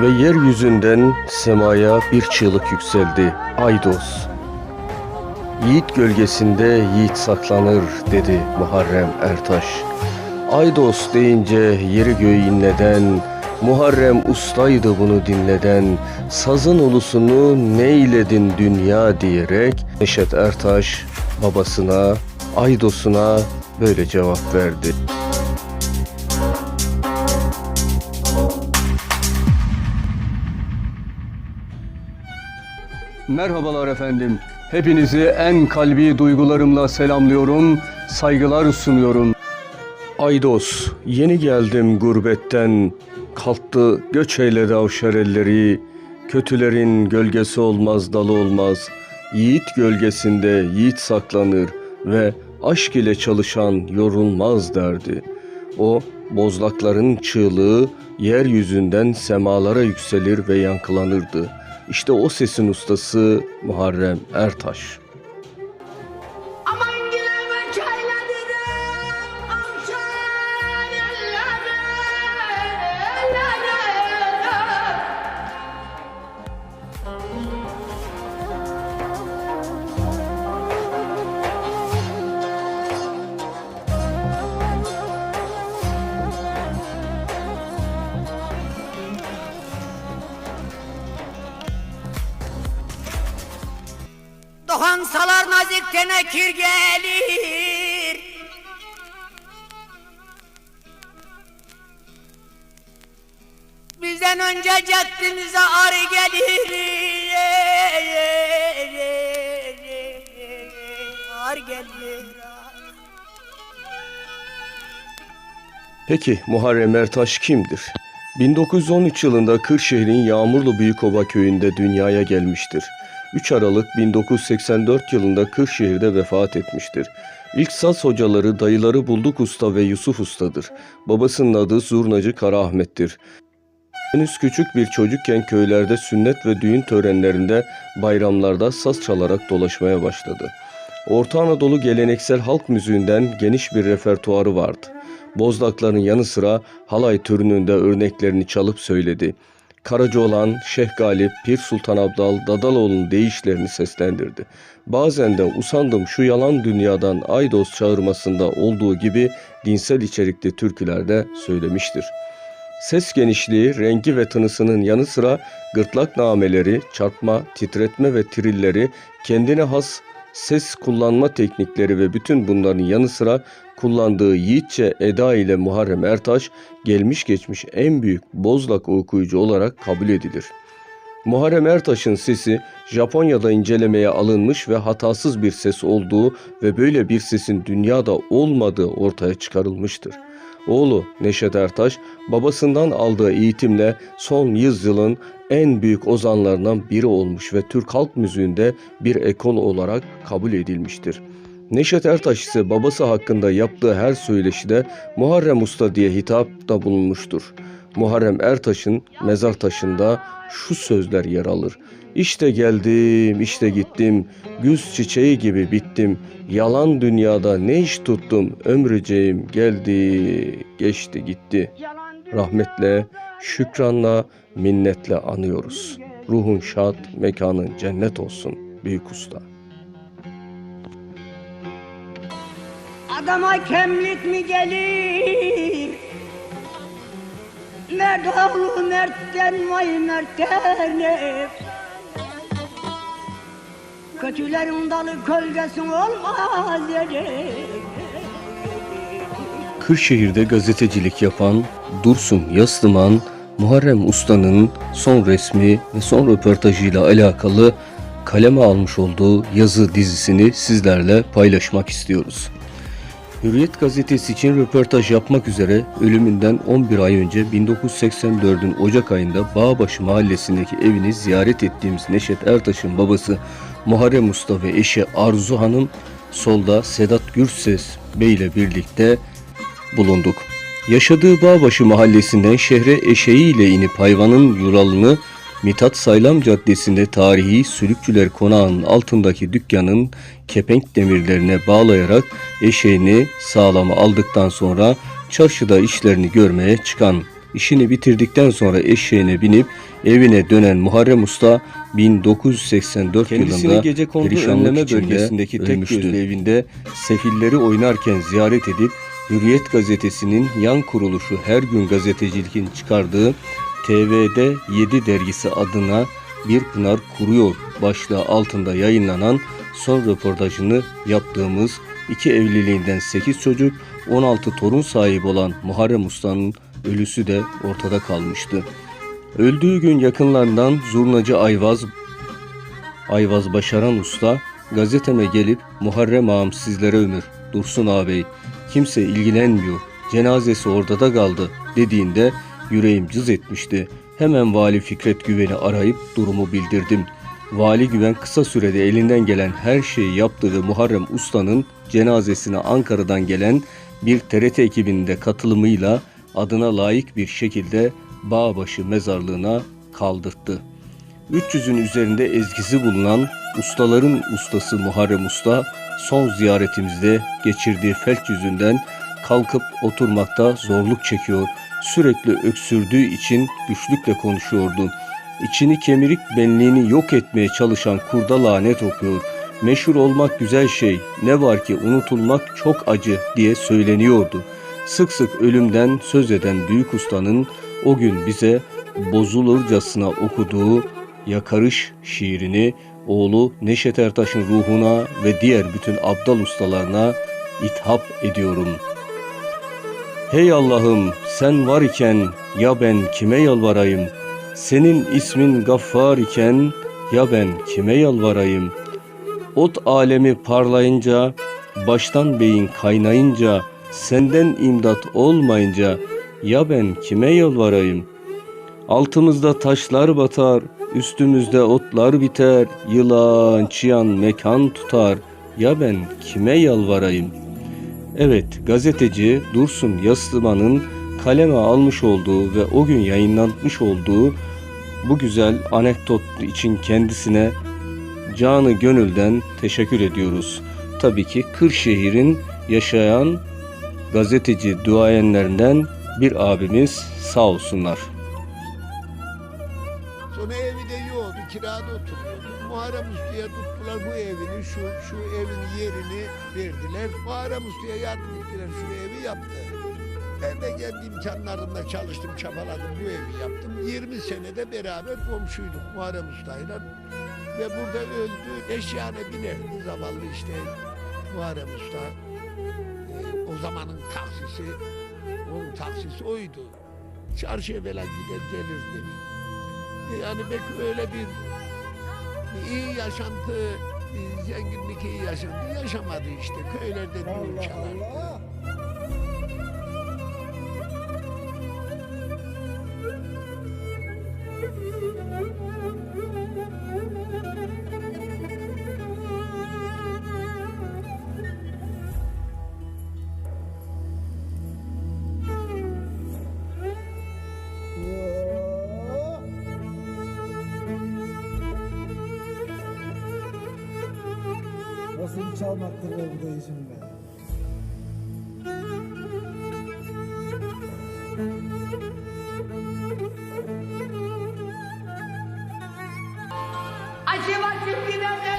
Ve yeryüzünden semaya bir çığlık yükseldi. Aydos. Yiğit gölgesinde yiğit saklanır dedi Muharrem Ertaş. Aydos deyince yeri göğü inleden, Muharrem ustaydı bunu dinleden, sazın ulusunu neyledin dünya diyerek Neşet Ertaş babasına, Aydos'una böyle cevap verdi. Merhabalar efendim. Hepinizi en kalbi duygularımla selamlıyorum, saygılar sunuyorum. Aydos, yeni geldim gurbetten, kalktı göç eyledi avşar elleri, kötülerin gölgesi olmaz dalı olmaz, yiğit gölgesinde yiğit saklanır ve aşk ile çalışan yorulmaz derdi. O, bozlakların çığlığı yeryüzünden semalara yükselir ve yankılanırdı. İşte o sesin ustası Muharrem Ertaş. Nazik tenekir gelir Bizden önce caddimize arı gelir Ar gelir Peki Muharrem Ertaş kimdir? 1913 yılında Kırşehir'in Yağmurlu Büyükova köyünde dünyaya gelmiştir. 3 Aralık 1984 yılında Kırşehir'de vefat etmiştir. İlk saz hocaları dayıları Bulduk Usta ve Yusuf Usta'dır. Babasının adı Zurnacı Karaahmet'tir. Henüz küçük bir çocukken köylerde sünnet ve düğün törenlerinde bayramlarda saz çalarak dolaşmaya başladı. Orta Anadolu geleneksel halk müziğinden geniş bir repertuarı vardı. Bozdakların yanı sıra halay türünün de örneklerini çalıp söyledi. Karacaoğlan, Şeyh Galip, Pir Sultan Abdal, Dadaloğlu'nun deyişlerini seslendirdi. Bazen de usandım şu yalan dünyadan Aydos çağırmasında olduğu gibi dinsel içerikli türkülerde söylemiştir. Ses genişliği, rengi ve tınısının yanı sıra gırtlak nameleri, çarpma, titretme ve trilleri, kendine has ses kullanma teknikleri ve bütün bunların yanı sıra kullandığı yiğitçe eda ile Muharrem Ertaş gelmiş geçmiş en büyük bozlak okuyucu olarak kabul edilir. Muharrem Ertaş'ın sesi Japonya'da incelemeye alınmış ve hatasız bir ses olduğu ve böyle bir sesin dünyada olmadığı ortaya çıkarılmıştır. Oğlu Neşet Ertaş babasından aldığı eğitimle son yüzyılın en büyük ozanlarından biri olmuş ve Türk halk müziğinde bir ekol olarak kabul edilmiştir. Neşet Ertaş ise babası hakkında yaptığı her söyleşide Muharrem Usta diye hitapta bulunmuştur. Muharrem Ertaş'ın mezar taşında şu sözler yer alır. İşte geldim, işte gittim, güz çiçeği gibi bittim. Yalan dünyada ne iş tuttum, ömrüceğim geldi, geçti gitti. Rahmetle, şükranla, minnetle anıyoruz. Ruhun şad, mekanın cennet olsun büyük usta. Adama kemlik mi gelir? Mert oğlu mertten vay mertten hep. Kötülerin dalı kölgesi olmaz yere. Kırşehir'de gazetecilik yapan Dursun Yaslıman, Muharrem Usta'nın son resmi ve son röportajıyla alakalı kaleme almış olduğu yazı dizisini sizlerle paylaşmak istiyoruz. Hürriyet gazetesi için röportaj yapmak üzere ölümünden 11 ay önce 1984'ün Ocak ayında Bağbaşı mahallesindeki evini ziyaret ettiğimiz Neşet Ertaş'ın babası Muharrem Usta ve eşi Arzu Hanım solda Sedat Gürses Bey ile birlikte bulunduk. Yaşadığı Bağbaşı mahallesinden şehre eşeğiyle inip hayvanın yuralını Mithat Saylam Caddesi'nde tarihi Sülükçüler Konağı'nın altındaki dükkanın kepenk demirlerine bağlayarak eşeğini sağlama aldıktan sonra çarşıda işlerini görmeye çıkan İşini bitirdikten sonra eşeğine binip evine dönen Muharrem Usta 1984 Kendisini yılında perişanlık önleme bölgesindeki tek gözlü evinde sefilleri oynarken ziyaret edip Hürriyet gazetesinin yan kuruluşu her gün gazetecilikin çıkardığı TV'de 7 dergisi adına Bir Pınar Kuruyor başlığı altında yayınlanan son röportajını yaptığımız iki evliliğinden 8 çocuk 16 torun sahibi olan Muharrem Usta'nın ölüsü de ortada kalmıştı. Öldüğü gün yakınlarından zurnacı Ayvaz Ayvaz Başaran Usta gazeteme gelip Muharrem ağam sizlere ömür, Dursun ağabey, kimse ilgilenmiyor, cenazesi orada da kaldı dediğinde yüreğim cız etmişti. Hemen Vali Fikret Güven'i arayıp durumu bildirdim. Vali Güven kısa sürede elinden gelen her şeyi yaptı ve Muharrem Usta'nın cenazesine Ankara'dan gelen bir TRT ekibinin de katılımıyla adına layık bir şekilde Bağbaşı mezarlığına kaldırttı. 300'ün üzerinde ezgisi bulunan ustaların ustası Muharrem Usta son ziyaretimizde geçirdiği felç yüzünden kalkıp oturmakta zorluk çekiyor. Sürekli öksürdüğü için güçlükle konuşuyordu. İçini kemirip benliğini yok etmeye çalışan kurda lanet okuyor. Meşhur olmak güzel şey, ne var ki unutulmak çok acı diye söyleniyordu. Sık sık ölümden söz eden büyük ustanın o gün bize bozulurcasına okuduğu Yakarış şiirini oğlu Neşet Ertaş'ın ruhuna ve diğer bütün abdal ustalarına ithap ediyorum. Hey Allah'ım sen var iken ya ben kime yalvarayım? Senin ismin gaffar iken ya ben kime yalvarayım? Ot alemi parlayınca, baştan beyin kaynayınca, senden imdat olmayınca ya ben kime yalvarayım? Altımızda taşlar batar, üstümüzde otlar biter, yılan çıyan mekan tutar, ya ben kime yalvarayım? Evet, gazeteci Dursun Yaslıman'ın kaleme almış olduğu ve o gün yayınlanmış olduğu bu güzel anekdot için kendisine canı gönülden teşekkür ediyoruz. Tabii ki Kırşehir'in yaşayan gazeteci duayenlerinden bir abimiz sağ olsunlar. Kirada oturuyordu. Muharrem Usta'ya tuttular bu evini, şu şu evin yerini verdiler. Muharrem Usta'ya yardım ettiler, şu evi yaptı. Ben de kendi imkanlarımla çalıştım, çabaladım, bu evi yaptım. 20 senede beraber komşuyduk Muharrem Usta'yla. Ve burada öldü, eşyane binerdi zavallı işte Muharrem Usta. Ee, o zamanın taksisi, onun taksisi oydu. Çarşıya falan gider gelirdi. Yani belki öyle bir, iyi yaşantı, zenginlik iyi yaşantı yaşamadı işte. Köylerde düğün çalardı. çalmaktır benim değişim be. Acaba Türkiye'de